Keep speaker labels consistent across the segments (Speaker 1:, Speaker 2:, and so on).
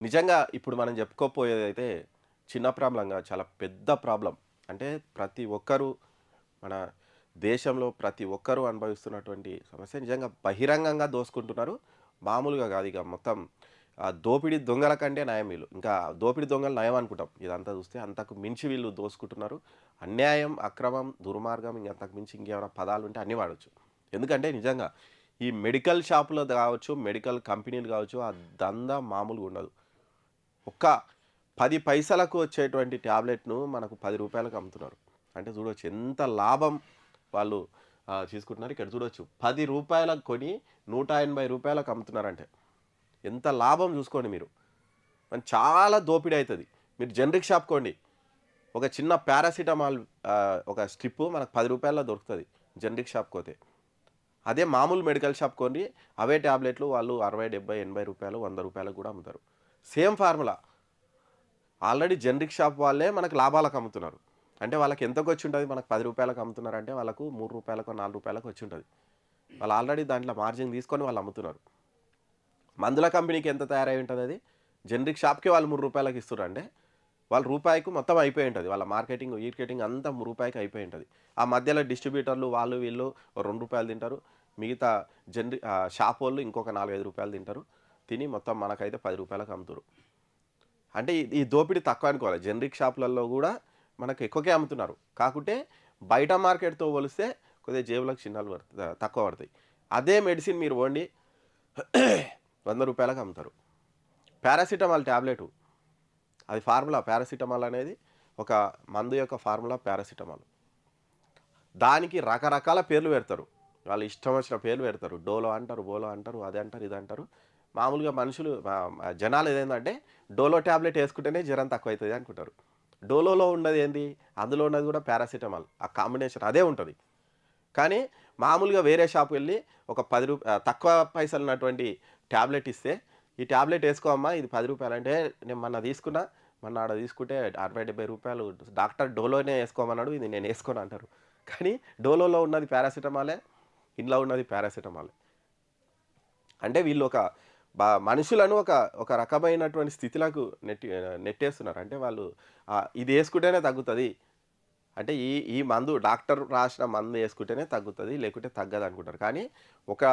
Speaker 1: నిజంగా ఇప్పుడు మనం చెప్పుకోపోయేది అయితే చిన్న ప్రాబ్లంగా చాలా పెద్ద ప్రాబ్లం. అంటే ప్రతి ఒక్కరూ మన దేశంలో ప్రతి ఒక్కరూ అనుభవిస్తున్నటువంటి సమస్య నిజంగా బహిరంగంగా దోసుకుంటున్నారు. మామూలుగా కాదు ఇక మొత్తం ఆ దోపిడీ దొంగల కంటే నయం వీళ్ళు. ఇంకా దోపిడీ దొంగలు నయం అనుకుంటాం. ఇదంతా చూస్తే అంతకు మించి వీళ్ళు దోసుకుంటున్నారు. అన్యాయం అక్రమం దుర్మార్గం ఇంకా అంతకు మించి ఇంకేమైనా పదాలు ఉంటే అన్నీ వాడచ్చు. ఎందుకంటే నిజంగా ఈ మెడికల్ షాపులో కావచ్చు మెడికల్ కంపెనీలు కావచ్చు ఆ దందా మామూలుగా ఉండదు. ఒక్క పది పైసలకు వచ్చేటువంటి ట్యాబ్లెట్ను మనకు పది రూపాయలకు అమ్ముతున్నారు. అంటే చూడవచ్చు ఎంత లాభం వాళ్ళు తీసుకుంటున్నారు ఇక్కడ చూడవచ్చు పది రూపాయలకు కొని నూట ఎనభై రూపాయలకు అమ్ముతున్నారంటే. ఎంత లాభం చూసుకోండి మీరు. మన చాలా దోపిడీ అవుతుంది మీరు జనరిక్ షాప్ కోండి. ఒక చిన్న పారాసిటమాల్ ఒక స్ట్రిప్ మనకు పది రూపాయల్లో దొరుకుతుంది జనరిక్ షాప్ పోతే అదే మామూలు మెడికల్ షాప్ కొని అవే ట్యాబ్లెట్లు వాళ్ళు అరవై డెబ్బై ఎనభై రూపాయలు వంద రూపాయలకు కూడా అమ్ముతారు. Same formula. Already generic shop వాళ్ళే మనకు లాభాలకు అమ్ముతున్నారు. అంటే వాళ్ళకి ఎంతకు వచ్చి ఉంటుంది మనకు పది రూపాయలకు అమ్ముతున్నారు అంటే వాళ్ళకు మూడు రూపాయలకు నాలుగు రూపాయలకు వచ్చి ఉంటుంది వాళ్ళు ఆల్రెడీ దాంట్లో మార్జిన్ తీసుకొని వాళ్ళు అమ్ముతున్నారు. మందుల కంపెనీకి ఎంత తయారై ఉంటుంది అది? జనరిక్ షాప్కి వాళ్ళు మూడు రూపాయలకు ఇస్తున్నారు అంటే వాళ్ళ రూపాయికి మొత్తం అయిపోయి ఉంటుంది. వాళ్ళ మార్కెటింగ్ ఈర్కెటింగ్ అంతా రూపాయికి అయిపోయి ఉంటుంది. ఆ మధ్యలో డిస్ట్రిబ్యూటర్లు వాళ్ళు వీళ్ళు రెండు రూపాయలు తింటారు. మిగతా జనరి షాప్ వాళ్ళు ఇంకొక నాలుగైదు రూపాయలు తింటారు. తిని మొత్తం మనకైతే పది రూపాయలకు అమ్ముతారు అంటే ఈ- ఈ దోపిడీ తక్కువ అనుకోవాలి. జనరిక్ షాపులలో కూడా మనకు ఎక్కువకే అమ్ముతున్నారు. కాకుంటే బయట మార్కెట్తో పోలిస్తే కొద్దిగా జేబులకు చిన్నాలు పడుతుంది తక్కువ పడతాయి. అదే మెడిసిన్ మీరు వండి వంద రూపాయలకు అమ్ముతారు. పారాసిటమాల్ ట్యాబ్లెట్ అది ఫార్ములా పారాసిటమాల్ అనేది ఒక మందు యొక్క ఫార్ములా పారాసిటమాల్. దానికి రకరకాల పేర్లు పెడతారు. వాళ్ళు ఇష్టం వచ్చిన పేర్లు పెడతారు. డోలో అంటారు బోలో అంటారు అది అంటారు ఇది అంటారు. మామూలుగా మనుషులు జనాలు ఏదేంటంటే డోలో ట్యాబ్లెట్ వేసుకుంటేనే జ్వరం తక్కువ అవుతుంది అనుకుంటారు. డోలోలో ఉన్నది ఏంది? అందులో ఉన్నది కూడా పారాసిటమాల్. ఆ కాంబినేషన్ అదే ఉంటుంది. కానీ మామూలుగా వేరే షాప్కి వెళ్ళి ఒక పది రూప తక్కువ పైసలు ఉన్నటువంటి ట్యాబ్లెట్ ఇస్తే ఈ ట్యాబ్లెట్ వేసుకోమ్మా ఇది పది రూపాయలు అంటే నేను మొన్న తీసుకున్నా మొన్న ఆడ తీసుకుంటే అరవై డెబ్బై రూపాయలు డాక్టర్ డోలోనే వేసుకోమన్నాడు ఇది నేను వేసుకోను అంటారు. కానీ డోలోలో ఉన్నది పారాసిటమాలే ఇంట్లో ఉన్నది పారాసిటమాలే. అంటే వీళ్ళు ఒక బా మనుషులను ఒక ఒక రకమైనటువంటి స్థితిలకు నెట్టి నెట్టేస్తున్నారు. అంటే వాళ్ళు ఇది వేసుకుంటేనే తగ్గుతుంది. అంటే ఈ ఈ మందు డాక్టర్ రాసిన మందు వేసుకుంటేనే తగ్గుతుంది లేకుంటే తగ్గదు అనుకుంటారు కానీ ఒక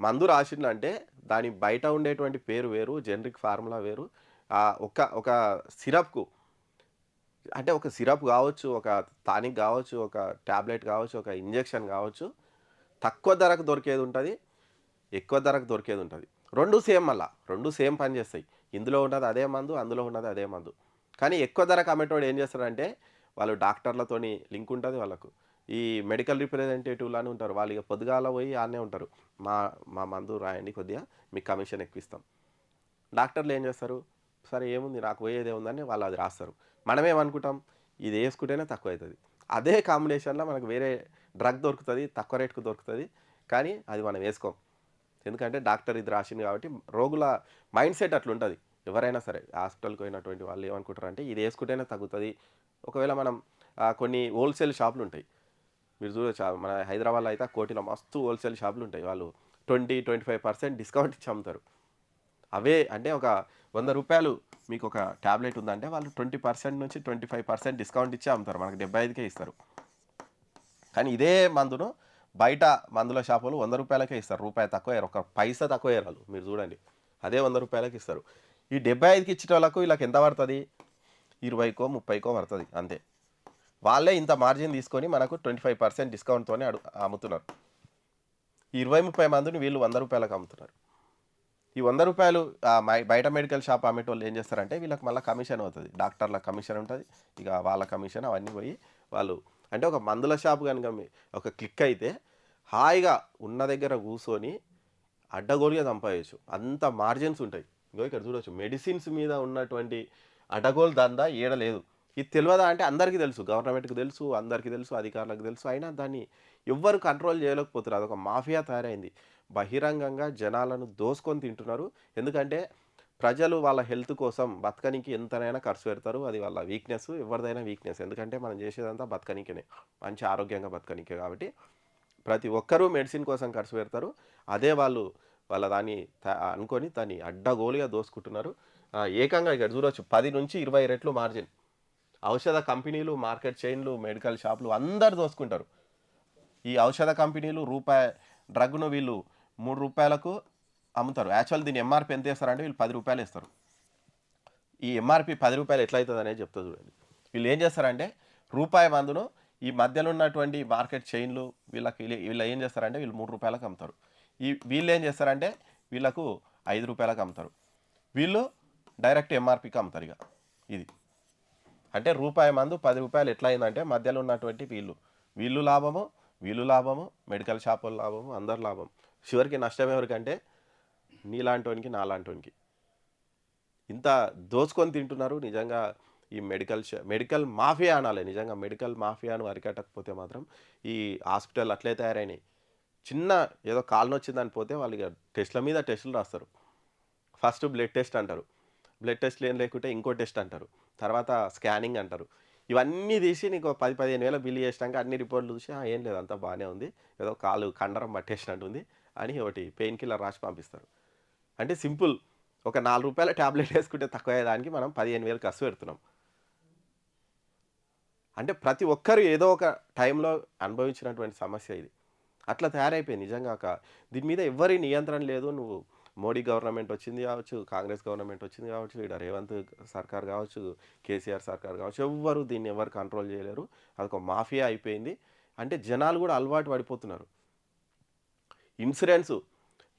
Speaker 1: మందు రాసిందంటే దాని బయట ఉండేటువంటి పేరు వేరు జనరిక్ ఫార్ములా వేరు. ఒక ఒక సిరప్కు అంటే ఒక సిరప్ కావచ్చు ఒక టానిక్ కావచ్చు ఒక ట్యాబ్లెట్ కావచ్చు ఒక ఇంజెక్షన్ కావచ్చు తక్కువ ధరకు దొరికేది ఉంటుంది ఎక్కువ ధరకు దొరికేది ఉంటుంది. రెండు సేమ్ మళ్ళా రెండు సేమ్ పని చేస్తాయి. ఇందులో ఉన్నది అదే మందు అందులో ఉన్నది అదే మందు. కానీ ఎక్కువ ధరకు అమ్మేటోడు ఏం చేస్తారంటే వాళ్ళు డాక్టర్లతోని లింక్ ఉంటుంది వాళ్ళకు. ఈ మెడికల్ రిప్రజెంటేటివ్లు అని ఉంటారు. వాళ్ళు ఇక పొద్దుగాల పోయి ఆనే ఉంటారు. మా మా మందు రాయండి కొద్దిగా మీకు కమిషన్ ఎక్కువ ఇస్తాం. డాక్టర్లు ఏం చేస్తారు? సరే ఏముంది? నాకు పోయేదే ఉందని వాళ్ళు అది రాస్తారు. మనమేమనుకుంటాం ఇది వేసుకుంటేనే తక్కువ అవుతుంది. అదే కాంబినేషన్లో మనకు వేరే డ్రగ్ దొరుకుతుంది తక్కువ రేట్కు దొరుకుతుంది. కానీ అది మనం వేసుకోం. ఎందుకంటే డాక్టర్ ఇది రాసింది కాబట్టి రోగుల మైండ్ సెట్ అట్లుంటుంది. ఎవరైనా సరే హాస్పిటల్కి పోయినటువంటి వాళ్ళు ఏమనుకుంటారంటే ఇది వేసుకుంటేనే తగ్గుతుంది. ఒకవేళ మనం కొన్ని హోల్సేల్ షాపులు ఉంటాయి. మీరు చూడొచ్చు మన హైదరాబాద్లో అయితే కోటిలో మస్తు హోల్సేల్ షాపులు ఉంటాయి. వాళ్ళు twenty twenty five percent discount ఇచ్చి అమ్ముతారు. అవే అంటే ఒక వంద రూపాయలు మీకు ఒక ట్యాబ్లెట్ ఉందంటే వాళ్ళు ట్వంటీ పర్సెంట్ నుంచి ట్వంటీ ఫైవ్ పర్సెంట్ డిస్కౌంట్ ఇచ్చి అమ్ముతారు. మనకు డెబ్బై ఐదుకే ఇస్తారు. కానీ ఇదే మందును బయట మందుల షాపులు వంద రూపాయలకే ఇస్తారు. రూపాయి తక్కువ వేయరు ఒక పైసా తక్కువ వేయరు వాళ్ళు. మీరు చూడండి. అదే వంద రూపాయలకి ఇస్తారు. ఈ డెబ్బై ఐదుకి ఇచ్చిన వాళ్ళకు వీళ్ళకి ఎంత పడుతుంది? ఇరవైకో ముప్పైకో పడుతుంది. అంతే. వాళ్ళే ఇంత మార్జిన్ తీసుకొని మనకు ట్వంటీ ఫైవ్ పర్సెంట్ డిస్కౌంట్తోనే అడు అమ్ముతున్నారు. ఇరవై ముప్పై మందిని వీళ్ళు వంద రూపాయలకు అమ్ముతున్నారు. ఈ వంద రూపాయలు బయట మెడికల్ షాప్ అమ్మేటోళ్ళు ఏం చేస్తారంటే వీళ్ళకి మళ్ళీ కమిషన్ అవుతుంది. డాక్టర్ల కమిషన్ ఉంటుంది. ఇక వాళ్ళ కమిషన్ అవన్నీ పోయి వాళ్ళు అంటే ఒక మందుల షాప్ కనుక ఒక క్లిక్ అయితే హాయిగా ఉన్న దగ్గర కూర్చొని అడ్డగోలుగా సంపాదించు. అంత మార్జిన్స్ ఉంటాయి. ఇంకో ఇక్కడ చూడవచ్చు మెడిసిన్స్ మీద ఉన్నటువంటి అడ్డగోలు దందా ఈడ లేదు. ఇది తెలియదా అంటే అందరికీ తెలుసు. గవర్నమెంట్కి తెలుసు అందరికీ తెలుసు అధికారులకు తెలుసు. అయినా దాన్ని ఎవ్వరు కంట్రోల్ చేయలేకపోతున్నారు. అదొక మాఫియా తయారైంది. బహిరంగంగా జనాలను దోసుకొని తింటున్నారు. ఎందుకంటే ప్రజలు వాళ్ళ హెల్త్ కోసం బతకనికి ఎంతనైనా ఖర్చు పెడతారు. అది వాళ్ళ వీక్నెస్ ఎవరిదైనా వీక్నెస్ ఎందుకంటే మనం చేసేదంతా బతకనికేనే. మంచి ఆరోగ్యంగా బతకనికే కాబట్టి ప్రతి ఒక్కరూ మెడిసిన్ కోసం ఖర్చు పెడతారు. అదే వాళ్ళు వాళ్ళ దాన్ని త- అనుకొని దాన్ని అడ్డగోలుగా దోసుకుంటున్నారు. ఏకంగా ఇక్కడ చూడవచ్చు పది నుంచి ఇరవై రెట్లు మార్జిన్. ఔషధ కంపెనీలు మార్కెట్ చైన్లు మెడికల్ షాపులు అందరు దోసుకుంటారు. ఈ ఔషధ కంపెనీలు రూపాయి డ్రగ్ను వీళ్ళు మూడు రూపాయలకు అమ్ముతారు. యాక్చువల్ దీని ఎంఆర్పి ఎంత వేస్తారంటే వీళ్ళు పది రూపాయలు ఇస్తారు ఈ ఎంఆర్పి పది రూపాయలు ఎట్లయితుంది అనేది చెప్తా చూడండి. వీళ్ళు ఏం చేస్తారంటే రూపాయి మందును ఈ మధ్యలో ఉన్నటువంటి మార్కెట్ చైన్లు వీళ్ళకి వీళ్ళు- ఏం చేస్తారంటే వీళ్ళు మూడు రూపాయలకు అమ్ముతారు. ఈ వీళ్ళు ఏం చేస్తారంటే వీళ్ళకు ఐదు రూపాయలకు అమ్ముతారు. వీళ్ళు డైరెక్ట్ ఎంఆర్పికి అమ్ముతారు ఇక ఇది. అంటే రూపాయి మందు పది రూపాయలు ఎట్లా అయిందంటే మధ్యలో ఉన్నటువంటి వీళ్ళు. వీళ్ళు లాభము వీళ్ళు లాభము మెడికల్ షాపుల లాభము అందరు లాభం. చివరికి నష్టం ఎవరికంటే నీలాంటోనికి నాలాంటోనికి. ఇంత దోచుకొని తింటున్నారు నిజంగా ఈ మెడికల్ మెడికల్ మాఫియా అనాలి నిజంగా మెడికల్ మాఫియాను అరికట్టకపోతే మాత్రం ఈ హాస్పిటల్ అట్లే తయారైనాయి. చిన్న ఏదో కాలు నొచ్చిందని పోతే వాళ్ళు టెస్ట్ల మీద టెస్టులు రాస్తారు. ఫస్ట్ బ్లడ్ టెస్ట్ అంటారు. బ్లడ్ టెస్ట్ ఏం లేకుంటే ఇంకో టెస్ట్ అంటారు. తర్వాత స్కానింగ్ అంటారు. ఇవన్నీ తీసి నీకు పది పదిహేను వేల బిల్లు చేసినాక అన్ని రిపోర్ట్లు చూసి ఏం లేదు అంతా బాగానే ఉంది. ఏదో కాలు కండరం పట్టేసినట్టుంది అని ఒకటి పెయిన్ కిల్లర్ రాసి పంపిస్తారు. అంటే సింపుల్. ఒక నాలుగు రూపాయల ట్యాబ్లెట్ వేసుకుంటే తక్కువ అయ్యేదానికి మనం పదిహేను వేలు ఖర్చు పెడుతున్నాం. అంటే ప్రతి ఒక్కరు ఏదో ఒక టైంలో అనుభవించినటువంటి సమస్య ఇది. అట్లా తయారైపోయింది. నిజంగా దీని మీద ఎవరి నియంత్రణ లేదు. నువ్వు మోడీ గవర్నమెంట్ వచ్చింది కావచ్చు కాంగ్రెస్ గవర్నమెంట్ వచ్చింది కావచ్చు ఇక్కడ రేవంత్ సర్కార్ కావచ్చు కేసీఆర్ సర్కార్ కావచ్చు ఎవ్వరు దీన్ని ఎవరు కంట్రోల్ చేయలేరు. అదొక మాఫియా అయిపోయింది. అంటే జనాలు కూడా అలవాటు పడిపోతున్నారు. ఇన్సూరెన్స్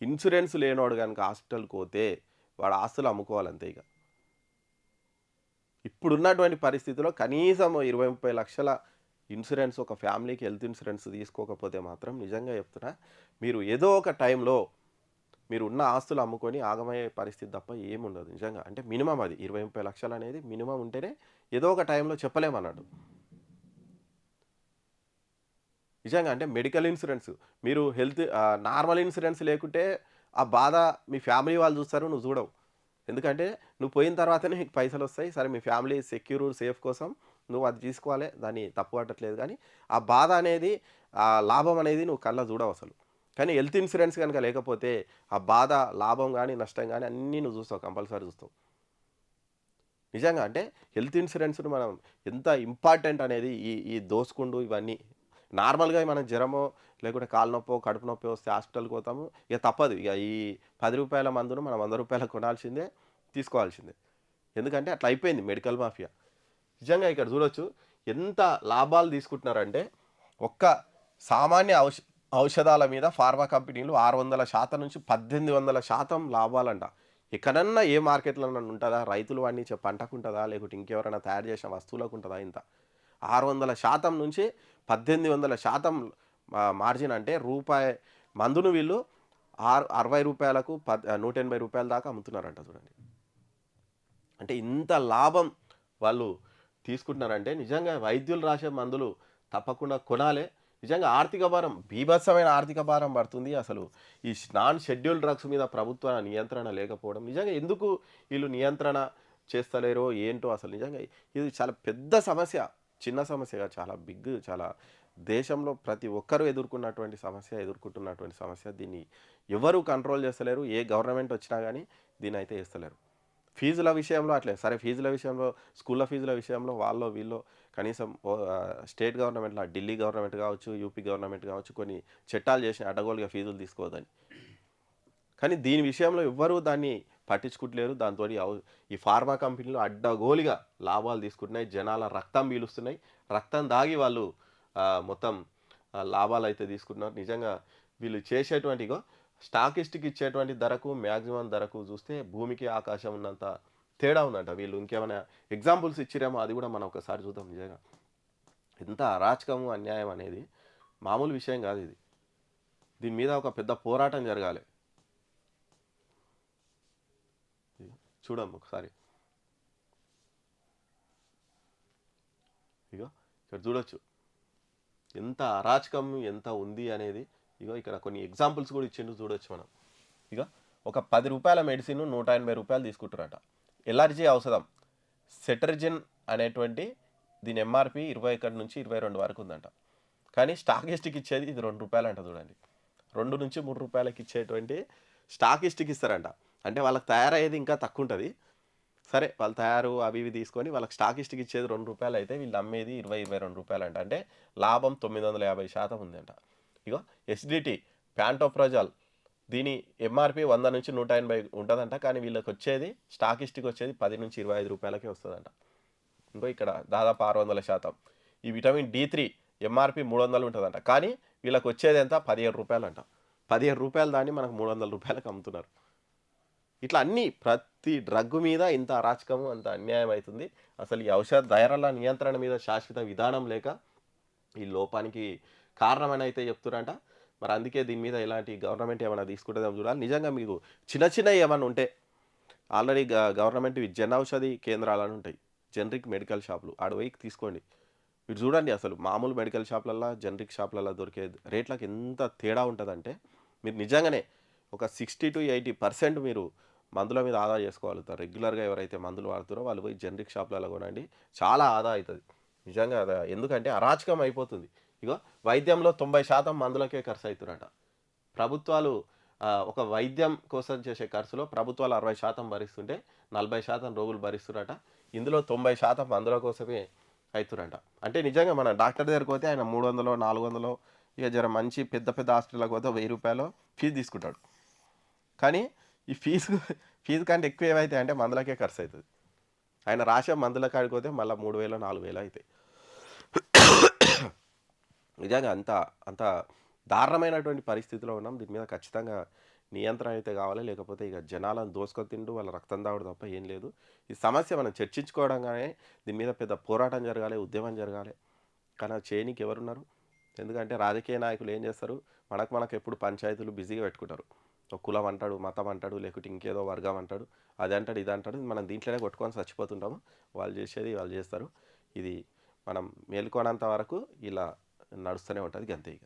Speaker 1: ఇన్సూరెన్స్ లేనోడు కనుక హాస్పిటల్కి పోతే వాడు ఆస్తులు అమ్ముకోవాలంతే ఇక. ఇప్పుడున్నటువంటి పరిస్థితిలో కనీసం ఇరవై ముప్పై లక్షల ఇన్సూరెన్స్ ఒక ఫ్యామిలీకి హెల్త్ ఇన్సూరెన్స్ తీసుకోకపోతే మాత్రం నిజంగా చెప్తున్నా మీరు ఏదో ఒక టైంలో మీరు ఉన్న ఆస్తులు అమ్ముకొని ఆగమయ్యే పరిస్థితి తప్ప ఏముండదు నిజంగా. అంటే మినిమం అది ఇరవై ముప్పై లక్షలు అనేది మినిమం ఉంటేనే ఏదో ఒక టైంలో చెప్పలేమన్నాడు నిజంగా అంటే మెడికల్ ఇన్సూరెన్స్ మీరు హెల్త్ నార్మల్ ఇన్సూరెన్స్ లేకుంటే ఆ బాధ మీ ఫ్యామిలీ వాళ్ళు చూస్తారు నువ్వు చూడవు. ఎందుకంటే నువ్వు పోయిన తర్వాతనే నీకు పైసలు వస్తాయి. సరే మీ ఫ్యామిలీ సెక్యూర్ సేఫ్ కోసం నువ్వు అది తీసుకోవాలి. దాన్ని తప్పు పట్టట్లేదు. కానీ ఆ బాధ అనేది ఆ లాభం అనేది నువ్వు కళ్ళ చూడవు అసలు. కానీ హెల్త్ ఇన్సూరెన్స్ కనుక లేకపోతే ఆ బాధ లాభం కానీ నష్టం కానీ అన్నీ నువ్వు చూస్తావు. కంపల్సరీ చూస్తావు. నిజంగా అంటే హెల్త్ ఇన్సూరెన్స్ను మనం ఎంత ఇంపార్టెంట్ అనేది ఈ ఈ దోసుకుండు ఇవన్నీ. నార్మల్గా మనం జ్వరమో లేకుంటే కాలు నొప్పో కడుపు నొప్పి వస్తే హాస్పిటల్కి పోతాము. ఇక తప్పదు. ఇక ఈ పది రూపాయల మందును మనం వంద రూపాయలకు కొనాల్సిందే తీసుకోవాల్సిందే. ఎందుకంటే అట్లా అయిపోయింది మెడికల్ మాఫియా. నిజంగా ఇక్కడ చూడొచ్చు ఎంత లాభాలు తీసుకుంటున్నారంటే ఒక్క సామాన్య ఔష ఔషధాల మీద ఫార్మా కంపెనీలు ఆరు వందల శాతం నుంచి పద్దెనిమిది వందల శాతం లాభాలంట. ఎక్కడన్నా ఏ మార్కెట్లో ఉంటుందా? రైతులు వాడిని పంటకు ఉంటుందా? లేకుంటే ఇంకెవరైనా తయారు చేసిన వస్తువులకు ఉంటుందా ఇంత? ఆరు వందల శాతం నుంచి పద్దెనిమిది వందల శాతం మార్జిన్ అంటే రూపాయి మందును వీళ్ళు ఆరు అరవై రూపాయలకు పద్ నూట ఎనభై రూపాయల దాకా అమ్ముతున్నారంట చూడండి. అంటే ఇంత లాభం వాళ్ళు తీసుకుంటున్నారంటే నిజంగా వైద్యులు రాసే మందులు తప్పకుండా కొనాలి. నిజంగా ఆర్థిక భారం బీభత్సమైన ఆర్థిక భారం పడుతుంది అసలు. ఈ నాన్ షెడ్యూల్ డ్రగ్స్ మీద ప్రభుత్వ నియంత్రణ లేకపోవడం నిజంగా ఎందుకు వీళ్ళు నియంత్రణ చేస్తలేరో ఏంటో అసలు నిజంగా ఇది చాలా పెద్ద సమస్య చిన్న సమస్యగా చాలా బిగ్ చాలా దేశంలో ప్రతి ఒక్కరూ ఎదుర్కొన్నటువంటి సమస్య ఎదుర్కొంటున్నటువంటి సమస్య దీన్ని ఎవరు కంట్రోల్ చేస్తలేరు. ఏ గవర్నమెంట్ వచ్చినా కానీ దీన్ని అయితే వేస్తలేరు. ఫీజుల విషయంలో అట్లే. సరే ఫీజుల విషయంలో స్కూళ్ళ ఫీజుల విషయంలో వాళ్ళు వీళ్ళు కనీసం స్టేట్ గవర్నమెంట్లో ఢిల్లీ గవర్నమెంట్ కావచ్చు యూపీ గవర్నమెంట్ కావచ్చు కొన్ని చట్టాలు చేసిన అడగోలుగా ఫీజులు తీసుకోవద్దని. కానీ దీని విషయంలో ఎవ్వరూ దాన్ని పట్టించుకుంటలేరు. దాంతో ఈ ఫార్మా కంపెనీలు అడ్డగోలిగా లాభాలు తీసుకుంటున్నాయి. జనాల రక్తం పీలుస్తున్నాయి. రక్తం దాగి వాళ్ళు మొత్తం లాభాలు అయితే తీసుకుంటున్నారు. నిజంగా వీళ్ళు చేసేటువంటి ఇగో స్టాకిస్ట్కి ఇచ్చేటువంటి ధరకు మ్యాక్సిమం ధరకు చూస్తే భూమికి ఆకాశం ఉన్నంత తేడా ఉందంట. వీళ్ళు ఇంకేమైనా ఎగ్జాంపుల్స్ ఇచ్చిరేమో అది కూడా మనం ఒకసారి చూద్దాం నిజంగా. ఎంత అరాచకము అన్యాయం అనేది మామూలు విషయం కాదు ఇది. దీని మీద ఒక పెద్ద పోరాటం జరగాలి. చూడము ఒకసారి. ఇగో ఇక్కడ చూడొచ్చు. ఎంత అరాచకం ఎంత ఉంది అనేది ఇగో ఇక్కడ కొన్ని ఎగ్జాంపుల్స్ కూడా ఇచ్చిండు చూడొచ్చు మనం. ఇక ఒక పది రూపాయల మెడిసిన్ నూట ఎనభై రూపాయలు తీసుకుంటారట ఎలర్జీ ఔషధం సెటర్జిన్ అనేటువంటి దీని ఎంఆర్పి ఇరవై ఒకటి నుంచి ఇరవై రెండు వరకు ఉందంట. కానీ స్టాకిస్ట్కి ఇచ్చేది ఇది రెండు రూపాయలు అంట చూడండి. రెండు నుంచి మూడు రూపాయలకి ఇచ్చేటువంటి స్టాకిస్ట్కి ఇస్తారంట. అంటే వాళ్ళకి తయారయ్యేది ఇంకా తక్కువ ఉంటుంది. సరే వాళ్ళు తయారు అవి ఇవి తీసుకొని వాళ్ళకి స్టాకిస్ట్కి ఇచ్చేది రెండు రూపాయలు అయితే వీళ్ళు అమ్మేది ఇరవై ఇరవై రెండు రూపాయలు అంట అంటే లాభం తొమ్మిది వందల యాభై శాతం ఉందంట. ఇగో ఎస్డిటి ప్యాంటోప్రజాల్ దీని ఎంఆర్పి వంద నుంచి నూట ఎనభై ఉంటుందంట. కానీ వీళ్ళకి వచ్చేది స్టాకిస్ట్కి వచ్చేది పది నుంచి ఇరవై ఐదు రూపాయలకే వస్తుందంట. ఇంకో ఇక్కడ దాదాపు ఆరు వందల శాతం. ఈ విటమిన్ డి త్రీ ఎంఆర్పి మూడు వందలు ఉంటుందంట. కానీ వీళ్ళకి వచ్చేది ఎంత? పదిహేడు రూపాయలు అంట పదిహేడు రూపాయలు దాన్ని మనకు మూడు వందల రూపాయలకు అమ్ముతున్నారు. ఇట్లా అన్ని ప్రతి డ్రగ్ మీద ఇంత అరాచకము అంత అన్యాయం అవుతుంది. అసలు ఈ ఔషధ ధరల నియంత్రణ మీద శాశ్వత విధానం లేక ఈ లోపానికి కారణమని అయితే చెప్తున్నారంట మరి అందుకే దీని మీద ఇలాంటి గవర్నమెంట్ ఏమైనా తీసుకుంటుందో చూడాలి. నిజంగా మీకు చిన్న చిన్న ఏమైనా ఉంటే ఆల్రెడీ గవర్నమెంట్ జన ఔషధి కేంద్రాలని ఉంటాయి. జనరిక్ మెడికల్ షాపులు. ఆడవైకి తీసుకోండి. మీరు చూడండి అసలు మామూలు మెడికల్ షాప్లల్లో జనరిక్ షాప్లలో దొరికే రేట్లకు ఎంత తేడా ఉంటుందంటే మీరు నిజంగానే ఒక సిక్స్టీ టు ఎయిటీ పర్సెంట్ మీరు మందుల మీద ఆదా చేసుకోగలుగుతారు. రెగ్యులర్గా ఎవరైతే మందులు వాడుతారో వాళ్ళు పోయి జనరిక్ షాప్లలో కొనండి. చాలా ఆదా అవుతుంది నిజంగా అది ఎందుకంటే అరాచకం అయిపోతుంది. ఇగో వైద్యంలో తొంభై శాతం మందులకే ఖర్చు అవుతున్నారట ప్రభుత్వాలు ఒక వైద్యం కోసం చేసే ఖర్చులో ప్రభుత్వాలు అరవై శాతం భరిస్తుంటే నలభై శాతం రోగులు భరిస్తున్నట. ఇందులో తొంభై శాతం మందుల కోసమే అవుతురంట అంటే నిజంగా మన డాక్టర్ దగ్గరికి పోతే ఆయన మూడు వందలు నాలుగు వందలు ఇక జర మంచి పెద్ద పెద్ద హాస్పిటల్కి పోతే వెయ్యి రూపాయలు ఫీజు తీసుకుంటాడు. కానీ ఈ ఫీజు ఫీజు కంటే ఎక్కువ ఏమైతే అంటే మందులకే ఖర్చు అవుతుంది ఆయన రాసే మందుల కాడికి పోతే మళ్ళీ మూడు వేలు నాలుగు వేలు అవుతాయి నిజంగా అంత అంత దారుణమైనటువంటి పరిస్థితిలో ఉన్నాం. దీని మీద ఖచ్చితంగా నియంత్రణ అయితే కావాలి. లేకపోతే ఇక జనాలను దోసుకొని తిండు వాళ్ళ రక్తం తాగుడు తప్ప ఏం లేదు. ఈ సమస్య మనం చర్చించుకోవడంగానే దీని మీద పెద్ద పోరాటం జరగాలి ఉద్యమం జరగాలి. కానీ అది ఎవరున్నారు? ఎందుకంటే రాజకీయ నాయకులు ఏం చేస్తారు? మనకు మనకు ఎప్పుడు పంచాయతీలు బిజీగా పెట్టుకుంటారు. ఒక కులం అంటాడు మతం అంటాడు లేకుంటే ఇంకేదో వర్గం అంటాడు అది అంటాడు ఇది అంటాడు మనం దీంట్లోనే కొట్టుకొని చచ్చిపోతుంటాము. వాళ్ళు చేసేది వాళ్ళు చేస్తారు. ఇది మనం మేల్కొనంత వరకు ఇలా నడుస్తూనే ఉంటుంది అంతే ఇక.